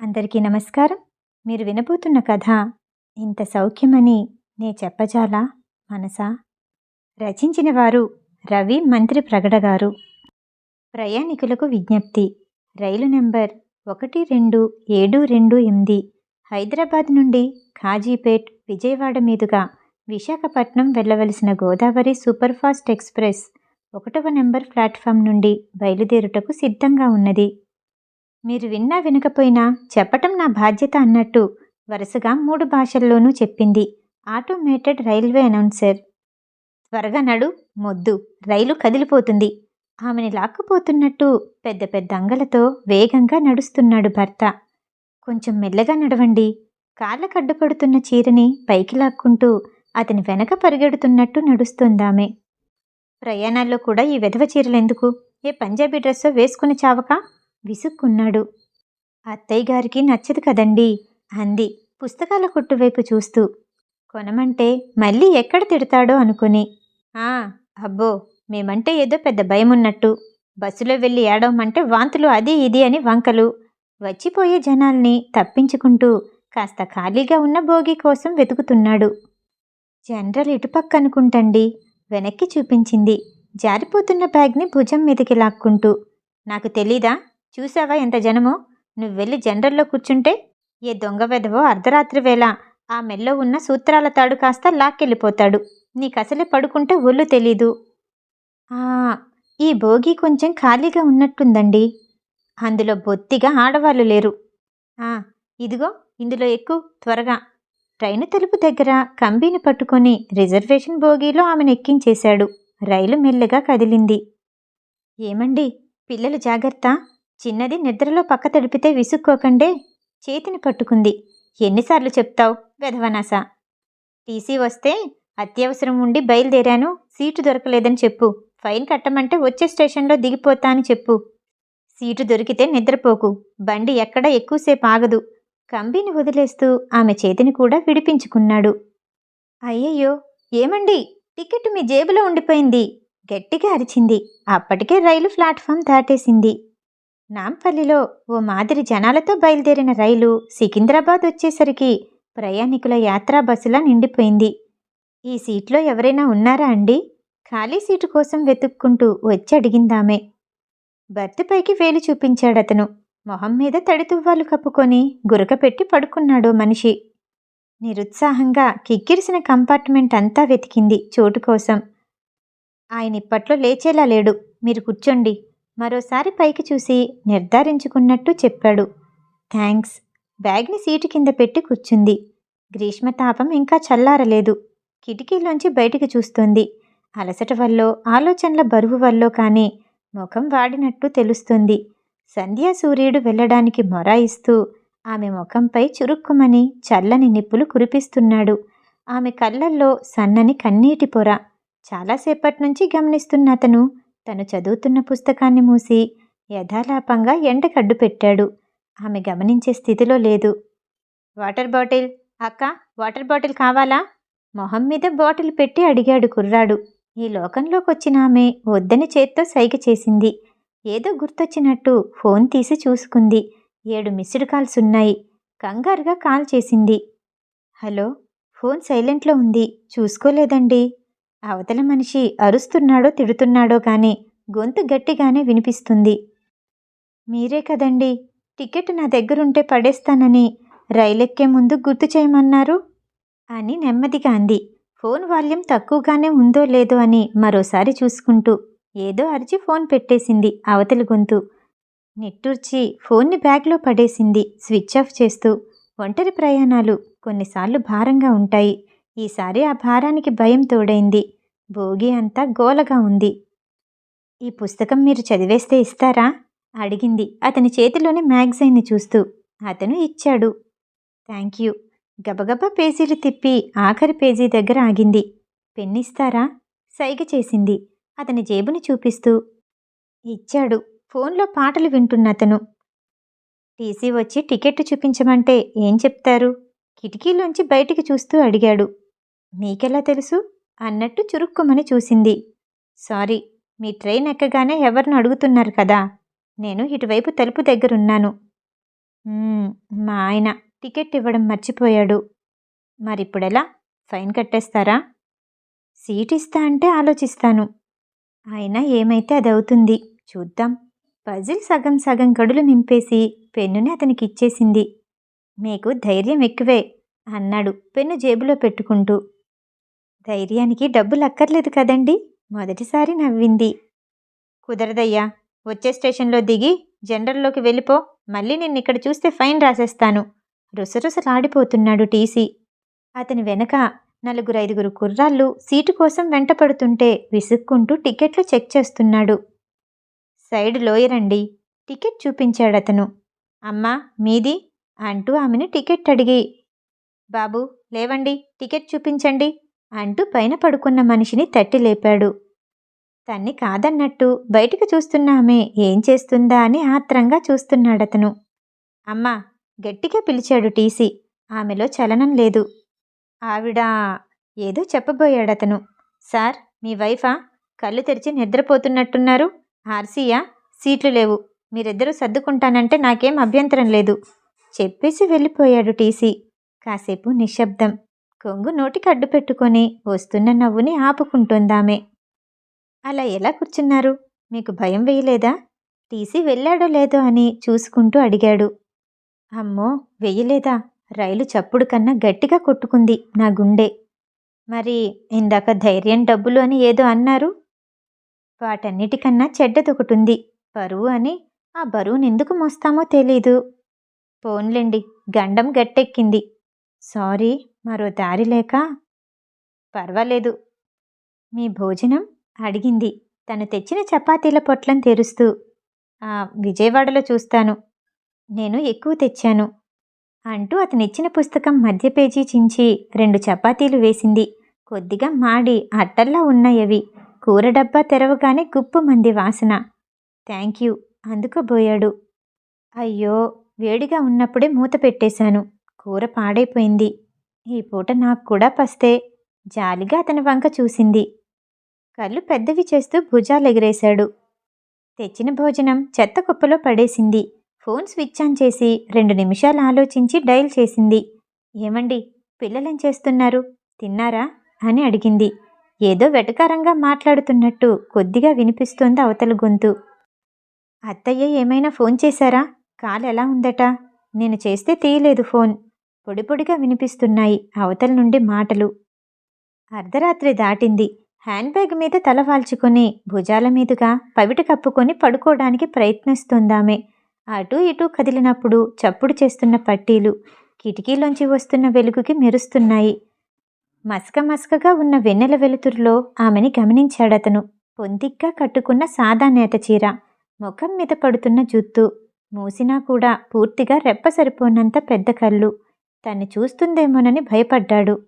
అందరికీ నమస్కారం. మీరు వినబోతున్న కథ ఇంత సౌఖ్యమని నే చెప్పజాలా? మనసా? రచించిన వారు రవి మంత్రి ప్రగడ గారు. ప్రయాణికులకు విజ్ఞప్తి. రైలు నెంబర్ ఒకటి రెండు ఏడు రెండు ఎనిమిది హైదరాబాద్ నుండి ఖాజీపేట్ విజయవాడ మీదుగా విశాఖపట్నం వెళ్ళవలసిన గోదావరి సూపర్ఫాస్ట్ ఎక్స్ప్రెస్ ఒకటవ నెంబర్ ప్లాట్ఫామ్ నుండి బయలుదేరుటకు సిద్ధంగా ఉన్నది. మీరు విన్నా వినకపోయినా చెప్పటం నా బాధ్యత అన్నట్టు వరుసగా మూడు భాషల్లోనూ చెప్పింది ఆటోమేటెడ్ రైల్వే అనౌన్సర్. త్వరగా నడు మొద్దు రైలు కదిలిపోతుంది. ఆమెని లాక్కుపోతున్నట్టు పెద్ద పెద్ద అంగలతో వేగంగా నడుస్తున్నాడు భర్త. కొంచెం మెల్లగా నడవండి. కాళ్ళ అడ్డుపడుతున్న చీరని పైకి లాక్కుంటూ అతని వెనక పరిగెడుతున్నట్టు నడుస్తుందామె. ప్రయాణాల్లో కూడా ఈ విధవ చీరలెందుకు? ఏ పంజాబీ డ్రెస్సో వేసుకుని చావక? విసుక్కున్నాడు. అత్తయ్య గారికి నచ్చదు కదండి అంది పుస్తకాల కొట్టు వైపు చూస్తూ. కొనమంటే మళ్ళీ ఎక్కడ తిడతాడో అనుకుని. ఆ అబ్బో మేమంటే ఏదో పెద్ద భయం ఉన్నట్టు బస్సులో వెళ్ళి ఏడవమంటే వాంతులు అది ఇది అని వంకలు. వచ్చిపోయే జనాల్ని తప్పించుకుంటూ కాస్త ఖాళీగా ఉన్న భోగి కోసం వెతుకుతున్నాడు. జనరల్ ఇటుపక్క అనుకుంటండి. వెనక్కి చూపించింది. జారిపోతున్న బ్యాగ్ని భుజం మీదకి లాక్కుంటూ. నాకు తెలీదా? చూసావా ఎంత జనమో? నువ్వు వెళ్ళి జనరల్లో కూర్చుంటే ఏ దొంగ వెధవో అర్ధరాత్రి వేళ ఆ మెల్లో ఉన్న సూత్రాల తాడు కాస్త లాక్కెళ్ళిపోతాడు. నీకసలే పడుకుంటే ఒళ్ళు తెలీదు. ఈ భోగి కొంచెం ఖాళీగా ఉన్నట్టుందండి. అందులో బొత్తిగా ఆడవాళ్ళు లేరు. ఆ ఇదిగో ఇందులో ఎక్కువ త్వరగా. ట్రైను తలుపు దగ్గర కంబీని పట్టుకొని రిజర్వేషన్ బోగీలో ఆమెను ఎక్కించేశాడు. రైలు మెల్లగా కదిలింది. ఏమండి? పిల్లలు జాగ్రత్త? చిన్నది నిద్రలో పక్క తడిపితే విసుక్కోకండే చేతిని పట్టుకుంది. ఎన్నిసార్లు చెప్తావు వెధవనాస టీసీ వస్తే అత్యవసరం ఉండి బయలుదేరాను. సీటు దొరకలేదని చెప్పు. ఫైన్ కట్టమంటే వచ్చే స్టేషన్లో దిగిపోతా అని చెప్పు. సీటు దొరికితే నిద్రపోకు. బండి ఎక్కడ ఎక్కువసేపు ఆగదు. కంబిని వదిలేస్తూ ఆమె చేతిని కూడా విడిపించుకున్నాడు. అయ్యయ్యో! ఏమండి? టికెట్ మీ జేబులో ఉండిపోయింది. గట్టిగా అరిచింది. అప్పటికే రైలు ప్లాట్ఫామ్ దాటేసింది. నాంపల్లిలో ఓ మాదిరి జనాలతో బయలుదేరిన రైలు సికింద్రాబాద్ వచ్చేసరికి ప్రయాణికుల యాత్రా బస్సులా నిండిపోయింది. ఈ సీట్లో ఎవరైనా ఉన్నారా అండి? ఖాళీ సీటు కోసం వెతుక్కుంటూ వచ్చి అడిగిందామె. బర్త్పైకి వేలు చూపించాడతను. మొహం మీద తడితువ్వాలు కప్పుకొని గురక పెట్టి మనిషి. నిరుత్సాహంగా కిక్కిరిసిన కంపార్ట్మెంట్ అంతా వెతికింది చోటు కోసం. ఆయన ఇప్పట్లో లేచేలా లేడు. మీరు కూర్చోండి. మరోసారి పైకి చూసి నిర్ధారించుకున్నట్టు చెప్పాడు. థ్యాంక్స్ బ్యాగ్ని సీటు కింద పెట్టి కూర్చుంది. గ్రీష్మతాపం ఇంకా చల్లారలేదు. కిటికీలోంచి బయటికి చూస్తుంది. అలసట వల్లో ఆలోచనల బరువు వల్లో కానీ ముఖం వాడినట్టు తెలుస్తుంది. సంధ్యా సూర్యుడు వెళ్ళడానికి మొరాయిస్తూ ఆమె ముఖంపై చురుక్కుమని చల్లని నిప్పులు కురిపిస్తున్నాడు. ఆమె కళ్ళల్లో సన్నని కన్నీటి పొర. చాలాసేపటి నుంచి గమనిస్తున్న అతను తను చదువుతున్న పుస్తకాన్ని మూసి యథాలాపంగా ఎండకడ్డు పెట్టాడు. ఆమె గమనించే స్థితిలో లేదు. వాటర్ బాటిల్ అక్క! వాటర్ బాటిల్ కావాలా? మొహం మీద బాటిల్ పెట్టి అడిగాడు కుర్రాడు. ఈ లోకంలోకి వచ్చిన ఆమె వద్దని చేత్తో సైగ చేసింది. ఏదో గుర్తొచ్చినట్టు ఫోన్ తీసి చూసుకుంది. ఏడు మిస్డ్ కాల్స్ ఉన్నాయి. కంగారుగా కాల్ చేసింది. హలో ఫోన్ సైలెంట్లో ఉంది. చూసుకోలేదండి. అవతల మనిషి అరుస్తున్నాడో తిడుతున్నాడో కానీ గొంతు గట్టిగానే వినిపిస్తుంది. మీరే కదండి టికెట్ నా దగ్గరుంటే పడేస్తానని రైలెక్కే ముందు గుర్తు చేయమన్నారు? అని నెమ్మదిగా అంది. ఫోన్ వాల్యూమ్ తక్కువగానే ఉందో లేదో అని మరోసారి చూసుకుంటూ ఏదో అరిచి ఫోన్ పెట్టేసింది అవతలి గొంతు. నిట్టూర్చి ఫోన్ని బ్యాగ్లో పడేసింది స్విచ్ ఆఫ్ చేస్తూ. ఒంటరి ప్రయాణాలు కొన్నిసార్లు భారంగా ఉంటాయి. ఈసారి ఆ భారానికి భయం తోడైంది. భోగి అంతా గోలగా ఉంది. ఈ పుస్తకం మీరు చదివేస్తే ఇస్తారా? అడిగింది. అతని చేతిలోని మ్యాగజైన్ని చూస్తూ. అతను ఇచ్చాడు. Thank you. గబగబా పేజీలు తిప్పి ఆఖరి పేజీ దగ్గర ఆగింది. పెన్నిస్తారా? సైగ చేసింది. అతని జేబుని చూపిస్తూ. ఇచ్చాడు. ఫోన్లో పాటలు వింటున్న అతను. టీసీ వచ్చి టికెట్ చూపించమంటే ఏం చెప్తారు? కిటికీలోంచి బయటికి చూస్తూ అడిగాడు. మీకెలా తెలుసు? అన్నట్టు చురుక్కుమని చూసింది. సారీ మీ ట్రైన్ ఎక్కగానే ఎవరిని అడుగుతున్నారు కదా? నేను ఇటువైపు తలుపు దగ్గరున్నాను. మా ఆయన టికెట్ ఇవ్వడం మర్చిపోయాడు. మరిప్పుడెలా? ఫైన్ కట్టేస్తారా? సీట్ ఇస్తా అంటే ఆలోచిస్తాను. అయినా ఏమైతే అది అవుతుంది చూద్దాం. పజిల్ సగం సగం గడులు నింపేసి పెన్నుని అతనికి ఇచ్చేసింది మీకు ధైర్యం ఎక్కువే అన్నాడు పెన్ను జేబులో పెట్టుకుంటూ. ధైర్యానికి డబ్బులు అక్కర్లేదు కదండి? మొదటిసారి నవ్వింది. కుదరదయ్యా వచ్చే స్టేషన్లో దిగి జనరల్లోకి వెళ్ళిపో మళ్ళీ నిన్ను ఇక్కడ చూస్తే ఫైన్ రాసేస్తాను. రుసరుసలాడిపోతున్నాడు టీసీ. అతని వెనక నలుగురు ఐదుగురు కుర్రాళ్ళు సీటు కోసం వెంటపడుతుంటే విసుక్కుంటూ టికెట్లు చెక్ చేస్తున్నాడు. సైడ్ లోయరండి టికెట్ చూపించాడతను. అమ్మా మీది? అంటూ ఆమెను టికెట్ అడిగి బాబు లేవండి టికెట్ చూపించండి. అంటూ పైన పడుకున్న మనిషిని తట్టి లేపాడు. తన్ని కాదన్నట్టు బయటికి చూస్తున్న ఆమె ఏం చేస్తుందా అని ఆత్రంగా చూస్తున్నాడతను. అమ్మా గట్టిగా పిలిచాడు టీసీ. ఆమెలో చలనం లేదు. ఆవిడ ఏదో చెప్పబోయాడతను. సార్ మీ వైఫా? కళ్ళు తెరిచి నిద్రపోతున్నట్టున్నారు. ఆర్సీయా? సీట్లు లేవు. మీరిద్దరూ సర్దుకుంటానంటే నాకేం అభ్యంతరం లేదు. చెప్పేసి వెళ్ళిపోయాడు టీసీ. కాసేపు నిశ్శబ్దం. కొంగు నోటికి అడ్డు పెట్టుకొని వస్తున్న నవ్వుని ఆపుకుంటుందామే. అలా ఎలా కూర్చున్నారు? మీకు భయం వేయలేదా? టీసీ వెళ్ళాడో లేదో అని చూసుకుంటూ అడిగాడు. అమ్మో వెయ్యలేదా? రైలు చప్పుడు కన్నా గట్టిగా కొట్టుకుంది నా గుండె. మరి ఇందాక ధైర్యం డబ్బులు అని ఏదో అన్నారు? వాటన్నిటికన్నా చెడ్డదొకటుంది. బరువు అని ఆ బరువుని ఎందుకు మోస్తామో తెలీదు. పోన్లేండి గండం గట్టెక్కింది. సారీ మరో దారి లేక పర్వాలేదు. మీ భోజనం అడిగింది. తను తెచ్చిన చపాతీల పొట్లం తెరుస్తూ "ఆ, విజయవాడలో చూస్తాను. నేను ఎక్కువ తెచ్చాను అంటూ అతనిచ్చిన పుస్తకం మధ్య పేజీ చించి రెండు చపాతీలు వేసింది. కొద్దిగా మాడి అట్టల్లా ఉన్నాయవి. కూర డబ్బా తెరవగానే గుప్పు మంది వాసన. థ్యాంక్ యూ అందుకోబోయాడు అయ్యో వేడిగా ఉన్నప్పుడే మూత పెట్టేశాను. కూర పాడైపోయింది. ఈ పూట నాకు కూడా పస్తే. జాలిగా అతని వంక చూసింది. కళ్ళు పెద్దవి చేస్తూ భుజాలెగిరేశాడు తెచ్చిన భోజనం చెత్త కుప్పలో పడేసింది. ఫోన్ స్విచ్ ఆన్ చేసి రెండు నిమిషాలు ఆలోచించి డయల్ చేసింది. ఏమండి పిల్లలేం చేస్తున్నారు? తిన్నారా? అని అడిగింది. ఏదో వెటకారంగా మాట్లాడుతున్నట్టు కొద్దిగా వినిపిస్తోంది అవతల గొంతు. అత్తయ్య ఏమైనా ఫోన్ చేశారా? కాలు ఎలా ఉందట? నేను చేస్తే తీయలేదు ఫోన్. పొడిపొడిగా వినిపిస్తున్నాయి అవతల నుండి మాటలు. అర్ధరాత్రి దాటింది. హ్యాండ్ బ్యాగ్ మీద తల వాల్చుకొని భుజాల మీదుగా పవిట కప్పుకొని పడుకోవడానికి ప్రయత్నిస్తుందామే. అటూ ఇటూ కదిలినప్పుడు చప్పుడు చేస్తున్న పట్టీలు కిటికీలోంచి వస్తున్న వెలుగుకి మెరుస్తున్నాయి. మసక మసకగా ఉన్న వెన్నెల వెలుతురులో ఆమెని గమనించాడతను. పొందిగ్గా కట్టుకున్న సాదా నేత చీర ముఖం మీద పడుతున్న జుత్తు మూసినా కూడా పూర్తిగా రెప్ప సరిపోనంత పెద్ద కళ్ళు. తన్ని చూస్తుందేమోనని భయపడ్డాడు.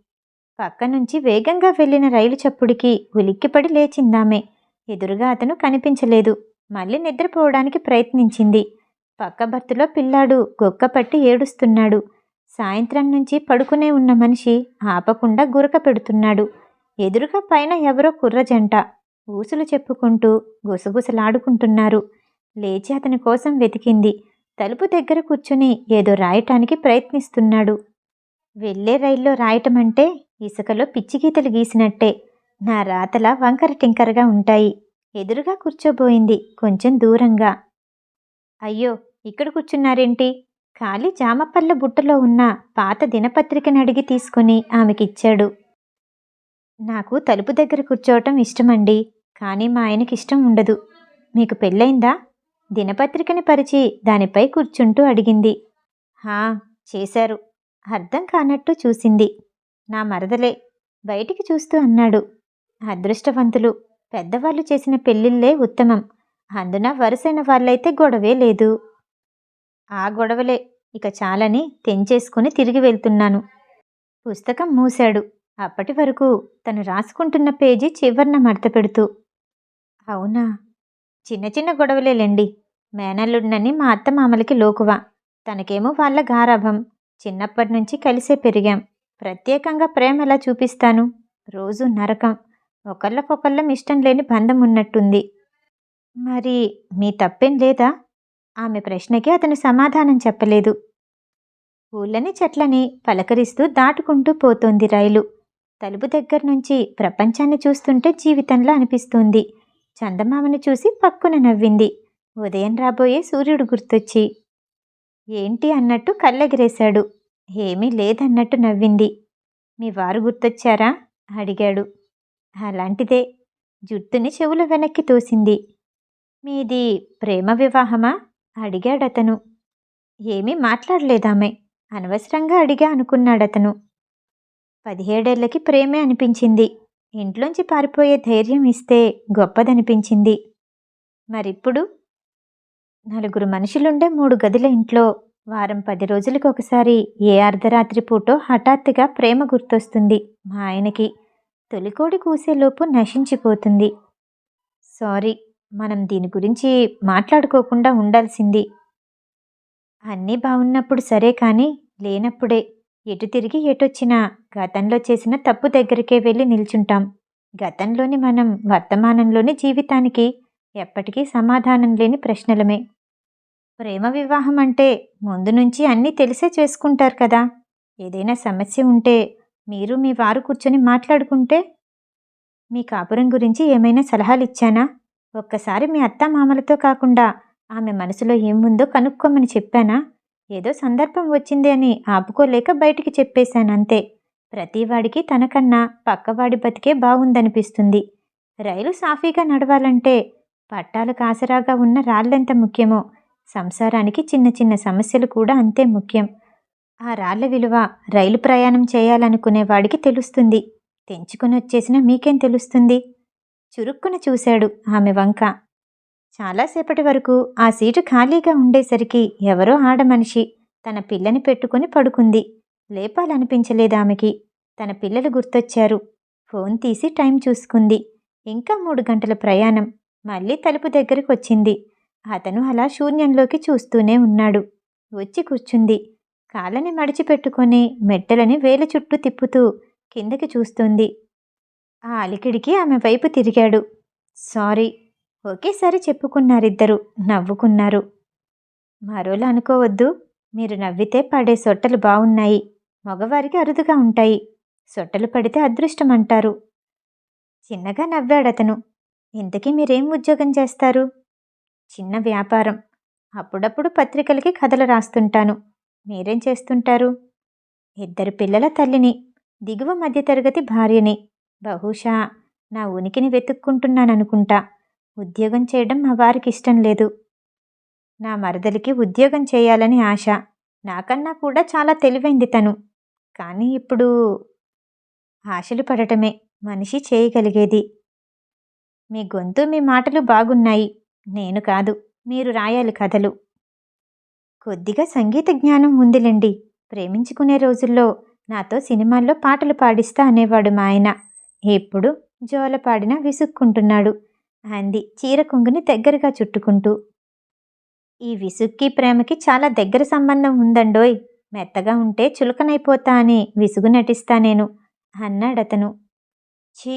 పక్క నుంచి వేగంగా వెళ్ళిన రైలు చప్పుడికి ఉలిక్కిపడి లేచిందామె. ఎదురుగా అతను కనిపించలేదు. మళ్ళీ నిద్రపోవడానికి ప్రయత్నించింది. పక్క బర్తులో పిల్లాడు గొక్కపట్టి ఏడుస్తున్నాడు. సాయంత్రం నుంచి పడుకునే ఉన్న మనిషి ఆపకుండా గురక పెడుతున్నాడు. ఎదురుగా పైన ఎవరో కుర్ర జంట ఊసులు చెప్పుకుంటూ గుసగుసలాడుకుంటున్నారు. లేచి అతని కోసం వెతికింది. తలుపు దగ్గర కూర్చుని ఏదో రాయటానికి ప్రయత్నిస్తున్నాడు. వెళ్ళే రైల్లో రాయటం అంటే ఇసుకలో పిచ్చి గీతలు గీసినట్టే. నా రాతల వంకర టింకరగా ఉంటాయి. ఎదురుగా కూర్చోబోయింది కొంచెం దూరంగా. అయ్యో ఇక్కడ కూర్చున్నారేంటి? ఖాళీ జామపళ్ళ బుట్టలో ఉన్న పాత దినపత్రికను అడిగి తీసుకుని ఆమెకిచ్చాడు. నాకు తలుపు దగ్గర కూర్చోవటం ఇష్టమండి కానీ మా ఆయనకి ఇష్టం ఉండదు. మీకు పెళ్ళైందా దినపత్రికని పరిచి దానిపై కూర్చుంటూ అడిగింది. హా చేశారు. అర్థం కానట్టు చూసింది. నా మరదలే బయటికి చూస్తూ అన్నాడు. అదృష్టవంతులు పెద్దవాళ్ళు చేసిన పెళ్ళిళ్ళే ఉత్తమం. అందున వరుసైన వాళ్ళైతే గొడవే లేదు. ఆ గొడవలే ఇక చాలని తెంచేసుకుని తిరిగి వెళ్తున్నాను. పుస్తకం మూశాడు. అప్పటి వరకు తను రాసుకుంటున్న పేజీ చివర్న మడత పెడుతూ అవునా? చిన్న చిన్న గొడవలేలేండి. మేనల్లుడినని మా అత్త మామలకి లోకువ. తనకేమో వాళ్ళ గారాభం. చిన్నప్పటి నుంచి కలిసే పెరిగాం. ప్రత్యేకంగా ప్రేమ ఎలా చూపిస్తాను? రోజు నరకం. ఒకళ్ళకొకళ్ళం ఇష్టం లేని బంధం ఉన్నట్టుంది మరి మీ తప్పేం లేదా? ఆమె ప్రశ్నకి అతను సమాధానం చెప్పలేదు. ఊళ్ళని చెట్లని పలకరిస్తూ దాటుకుంటూ పోతోంది రైలు. తలుపు దగ్గర నుంచి ప్రపంచాన్ని చూస్తుంటే జీవితంలో అనిపిస్తుంది. చందమామని చూసి పక్కున నవ్వింది. ఉదయం రాబోయే సూర్యుడు గుర్తొచ్చి ఏంటి అన్నట్టు కళ్ళెగిరేశాడు. ఏమీ లేదన్నట్టు నవ్వింది. మీ వారు గుర్తొచ్చారా? అడిగాడు. అలాంటిదే. జుట్టుని చెవుల వెనక్కి తోసింది. మీది ప్రేమ వివాహమా? అడిగాడతను. ఏమీ మాట్లాడలేదామె. అనవసరంగా అడిగా అనుకున్నాడతను. పదిహేడేళ్ళకి ప్రేమే అనిపించింది. ఇంట్లోంచి పారిపోయే ధైర్యం ఇస్తే గొప్పదనిపించింది. మరిప్పుడు నలుగురు మనుషులుండే మూడు గదుల ఇంట్లో వారం పది రోజులకు ఒకసారి ఏ అర్ధరాత్రి పూటో హఠాత్తుగా ప్రేమ గుర్తొస్తుంది మా ఆయనకి. తొలికోడి కూసేలోపు నశించిపోతుంది. సారీ మనం దీని గురించి మాట్లాడుకోకుండా ఉండాల్సింది. అన్నీ బాగున్నప్పుడు సరే కానీ లేనప్పుడే ఎటు తిరిగి ఎటొచ్చినా గతంలో చేసిన తప్పు దగ్గరికే వెళ్ళి నిల్చుంటాం. గతంలోని మనం వర్తమానంలోని జీవితానికి ఎప్పటికీ సమాధానం లేని ప్రశ్నలమే. ప్రేమ వివాహం అంటే ముందు నుంచి అన్నీ తెలిసే చేసుకుంటారు కదా. ఏదైనా సమస్య ఉంటే మీరు మీ వారు కూర్చొని మాట్లాడుకుంటే మీ కాపురం గురించి ఏమైనా సలహాలు ఇచ్చానా? ఒక్కసారి మీ అత్త మామలతో కాకుండా ఆమె మనసులో ఏముందో కనుక్కోమని చెప్పానా? ఏదో సందర్భం వచ్చింది అని ఆపుకోలేక బయటికి చెప్పేశానంతే. ప్రతివాడికి తనకన్నా పక్కవాడి బతికే బాగుందనిపిస్తుంది రైలు సాఫీగా నడవాలంటే పట్టాలకు ఆసరాగా ఉన్న రాళ్ళెంత ముఖ్యమో సంసారానికి చిన్న చిన్న సమస్యలు కూడా అంతే ముఖ్యం. ఆ రాళ్ళ విలువ రైలు ప్రయాణం చేయాలనుకునే వాడికి తెలుస్తుంది. తెంచుకుని వచ్చేసిన మీకేం తెలుస్తుంది? చురుక్కున చూశాడు ఆమె వంక. చాలాసేపటి వరకు ఆ సీటు ఖాళీగా ఉండేసరికి ఎవరో ఆడమనిషి తన పిల్లని పెట్టుకుని పడుకుంది. లేపాలనిపించలేదు ఆమెకి. తన పిల్లలు గుర్తొచ్చారు. ఫోన్ తీసి టైం చూసుకుంది. ఇంకా మూడు గంటల ప్రయాణం. మళ్ళీ తలుపు దగ్గరికి వచ్చింది అతను అలా శూన్యంలోకి చూస్తూనే ఉన్నాడు. వచ్చి కూర్చుంది. కాళ్ళని మడిచిపెట్టుకొని మెట్టలని వేలు చుట్టూ తిప్పుతూ కిందకి చూస్తుంది. ఆ అలికిడికి ఆమె వైపు తిరిగాడు. సారీ ఒకేసారి చెప్పుకున్నారిద్దరు నవ్వుకున్నారు. మరోలా అనుకోవద్దు. మీరు నవ్వితే పడే సొట్టలు బాగున్నాయి మగవారికి అరుదుగా ఉంటాయి. సొట్టలు పడితే అదృష్టం అంటారు చిన్నగా నవ్వాడతను. ఇంతకీ మీరేం ఉద్యోగం చేస్తారు? చిన్న వ్యాపారం. అప్పుడప్పుడు పత్రికలకి కథలు రాస్తుంటాను. మీరేం చేస్తుంటారు? ఇద్దరు పిల్లల తల్లిని దిగువ మధ్యతరగతి భార్యని. బహుశా నా ఉనికిని వెతుక్కుంటున్నాననుకుంటా. ఉద్యోగం చేయడం మా వారికి ఇష్టం లేదు. నా మరదలికి ఉద్యోగం చేయాలని ఆశ. నాకన్నా కూడా చాలా తెలివైంది తను. కానీ ఇప్పుడు ఆశలు పడటమే. మనిషి చేయగలిగేది. మీ గొంతు మీ మాటలు బాగున్నాయి. నేను కాదు. మీరు రాయాలి కథలు. కొద్దిగా సంగీత జ్ఞానం ఉందిలేండి. ప్రేమించుకునే రోజుల్లో నాతో సినిమాల్లో పాటలు పాడిస్తా అనేవాడు మా ఆయన. ఎప్పుడు జోల పాడినా విసుక్కుంటున్నాడు. అంది చీర కొంగుని దగ్గరగా చుట్టుకుంటూ. ఈ విసుక్కి ప్రేమకి చాలా దగ్గర సంబంధం ఉందండోయ్. మెత్తగా ఉంటే చులకనైపోతా అని విసుగు నటిస్తా నేను అన్నాడతను. ఛీ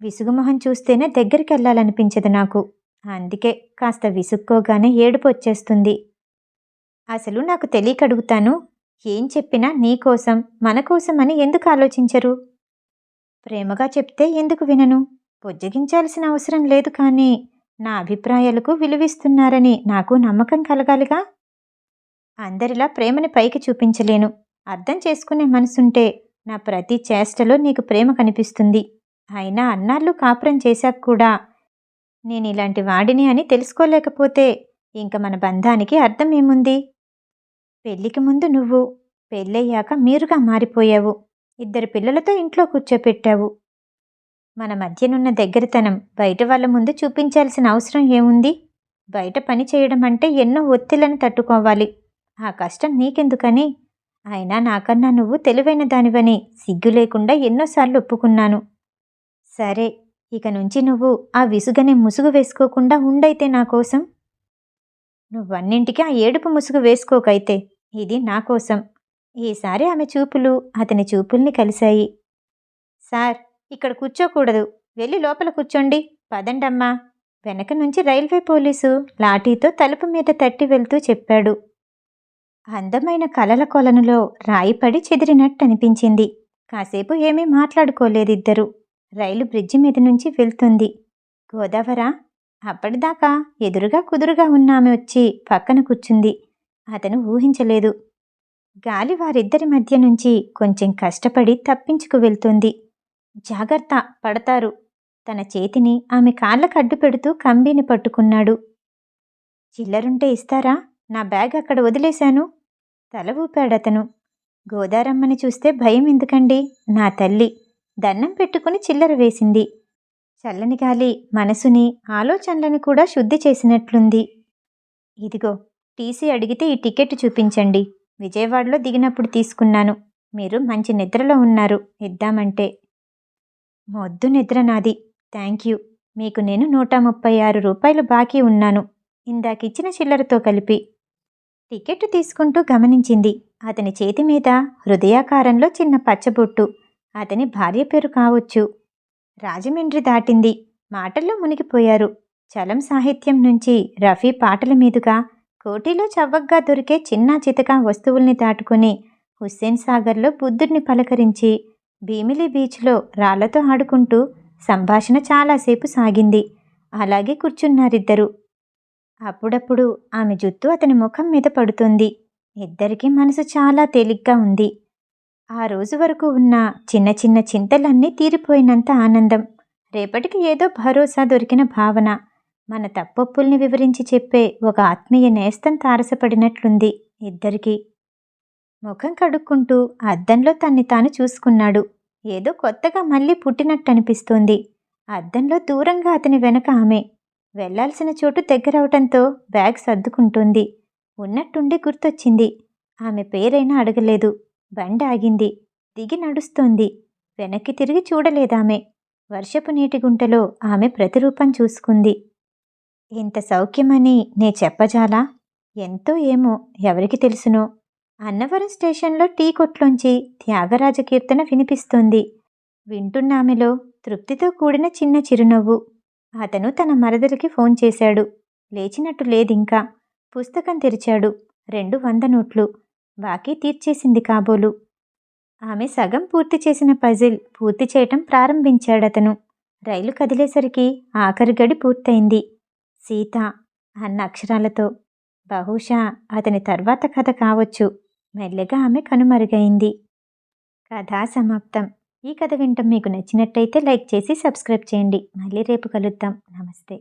విసుగుమొహం చూస్తేనే దగ్గరికి వెళ్ళాలనిపించదు నాకు. అందుకే కాస్త విసుక్కోగానే ఏడుపు వచ్చేస్తుంది. అసలు నాకు తెలియక అడుగుతాను ఏం చెప్పినా నీకోసం మన కోసం అని ఎందుకు ఆలోచించరు? ప్రేమగా చెప్తే ఎందుకు వినను? బుజ్జగించాల్సిన అవసరం లేదు కానీ నా అభిప్రాయాలకు విలువిస్తున్నారని నాకు నమ్మకం కలగాలిగా. అందరిలా ప్రేమని పైకి చూపించలేను. అర్థం చేసుకునే మనసుంటే నా ప్రతి చేష్టలో నీకు ప్రేమ కనిపిస్తుంది. అయినా అన్నాళ్ళు కాపురం చేశాక కూడా నేను ఇలాంటి వాడిని అని తెలుసుకోలేకపోతే ఇంక మన బంధానికి అర్థం ఏముంది? పెళ్ళికి ముందు నువ్వు పెళ్ళయ్యాక మీరుగా మారిపోయావు. ఇద్దరు పిల్లలతో ఇంట్లో కూర్చోపెట్టావు. మన మధ్యనున్న దగ్గరతనం బయట వాళ్ళ ముందు చూపించాల్సిన అవసరం ఏముంది? బయట పని చేయడం అంటే ఎన్నో ఒత్తిళ్ళను తట్టుకోవాలి. ఆ కష్టం నీకెందుకని? అయినా నాకన్నా నువ్వు తెలివైన దానివని సిగ్గు లేకుండా ఎన్నోసార్లు ఒప్పుకున్నాను. సరే ఇక నుంచి నువ్వు ఆ విసుగనే ముసుగు వేసుకోకుండా ఉండైతే నా కోసం? నువ్వన్నింటికీ ఆ ఏడుపు ముసుగు వేసుకోకైతే ఇది నా కోసం. ఈసారి ఆమె చూపులు అతని చూపుల్ని కలిశాయి. సార్ ఇక్కడ కూర్చోకూడదు. వెళ్ళి లోపల కూర్చోండి. పదండమ్మా. వెనక నుంచి రైల్వే పోలీసు లాఠీతో తలుపు మీద తట్టి వెళ్తూ చెప్పాడు. అందమైన కలల కొలనులో రాయిపడి చెదిరినట్టు అనిపించింది కాసేపు ఏమీ మాట్లాడుకోలేదిద్దరు. రైలు బ్రిడ్జి మీద నుంచి వెళ్తుంది. గోదావరా అప్పటిదాకా ఎదురుగా కుదురుగా ఉన్న ఆమె వచ్చి పక్కన కూర్చుంది. అతను ఊహించలేదు. గాలి వారిద్దరి మధ్య నుంచి కొంచెం కష్టపడి తప్పించుకు వెళ్తుంది. జాగ్రత్త పడతారు. తన చేతిని ఆమె కాళ్ళకు అడ్డు పెడుతూ కంబీని పట్టుకున్నాడు. చిల్లరుంటే ఇస్తారా? నా బ్యాగ్ అక్కడ వదిలేశాను. తల ఊపాడతను. గోదారమ్మని చూస్తే భయం ఎందుకండి? నా తల్లి దండం పెట్టుకుని చిల్లర వేసింది. చల్లని గాలి మనసుని ఆలోచనలను కూడా శుద్ధి చేసినట్లుంది. ఇదిగో టీసీ అడిగితే ఈ టికెట్ చూపించండి. విజయవాడలో దిగినప్పుడు తీసుకున్నాను. మీరు మంచి నిద్రలో ఉన్నారు. ఇద్దామంటే మొద్దు నిద్ర నాది. Thank you. మీకు నేను నూట ముప్పై ఆరు రూపాయలు బాకీ ఉన్నాను. ఇందాకిచ్చిన చిల్లరతో కలిపి. టికెట్ తీసుకుంటూ గమనించింది. అతని చేతి మీద హృదయాకారంలో చిన్న పచ్చబొట్టు. అతని భార్య పేరు కావచ్చు. రాజమండ్రి దాటింది. మాటల్లో మునిగిపోయారు. చలం సాహిత్యం నుంచి రఫీ పాటల మీదుగా కోటిలో చవ్వగ్గా దొరికే చిన్న చితక వస్తువుల్ని దాటుకుని హుస్సేన్ సాగర్లో బుద్ధుడిని పలకరించి భీమిలి బీచ్లో రాళ్ళతో ఆడుకుంటూ సంభాషణ చాలాసేపు సాగింది. అలాగే కూర్చున్నారిద్దరు. అప్పుడప్పుడు ఆమె జుత్తు అతని ముఖం మీద పడుతుంది. ఇద్దరికీ మనసు చాలా తేలిగ్గా ఉంది. ఆ రోజు వరకు ఉన్న చిన్న చిన్న చింతలన్నీ తీరిపోయినంత ఆనందం. రేపటికి ఏదో భరోసా దొరికిన భావన. మన తప్పొప్పుల్ని వివరించి చెప్పే ఒక ఆత్మీయ నేస్తం తారసపడినట్లుంది ఇద్దరికీ. ముఖం కడుక్కుంటూ అద్దంలో తన్ని తాను చూసుకున్నాడు. ఏదో కొత్తగా మళ్ళీ పుట్టినట్టు అనిపిస్తోంది అద్దంలో దూరంగా అతని వెనక ఆమె. వెళ్ళాల్సిన చోటు దగ్గరవటంతో బ్యాగ్ సర్దుకుంటుంది. ఉన్నట్టుండి గుర్తొచ్చింది. ఆమె పేరైనా అడగలేదు. బండి ఆగింది. దిగి నడుస్తోంది. వెనక్కి తిరిగి చూడలేదామె. వర్షపు నీటి గుంటలో ఆమె ప్రతిరూపం చూసుకుంది. ఇంత సౌఖ్యమని నే చెప్పజాలా? ఎంతో ఏమో ఎవరికి తెలుసునో? అన్నవరం స్టేషన్లో టీ కొట్లోంచి త్యాగరాజ కీర్తన వినిపిస్తుంది. వింటున్నామెలో తృప్తితో కూడిన చిన్న చిరునవ్వు. అతను తన మరదలికి ఫోన్ చేశాడు. లేచినట్టు లేదింకా. పుస్తకం తెరిచాడు. రెండు వంద నోట్లు. బాకీ తీర్చేసింది కాబోలు. ఆమె సగం పూర్తి చేసిన పజిల్ పూర్తి చేయటం ప్రారంభించాడతను. రైలు కదిలేసరికి ఆఖరి గడి పూర్తయింది. సీత అన్న అక్షరాలతో. బహుశా అతని తర్వాత కథ కావచ్చు. మెల్లగా ఆమె కనుమరుగైంది. కథ సమాప్తం. ఈ కథ వింటం మీకు నచ్చినట్టయితే లైక్ చేసి సబ్స్క్రైబ్ చేయండి. మళ్ళీ రేపు కలుద్దాం. నమస్తే.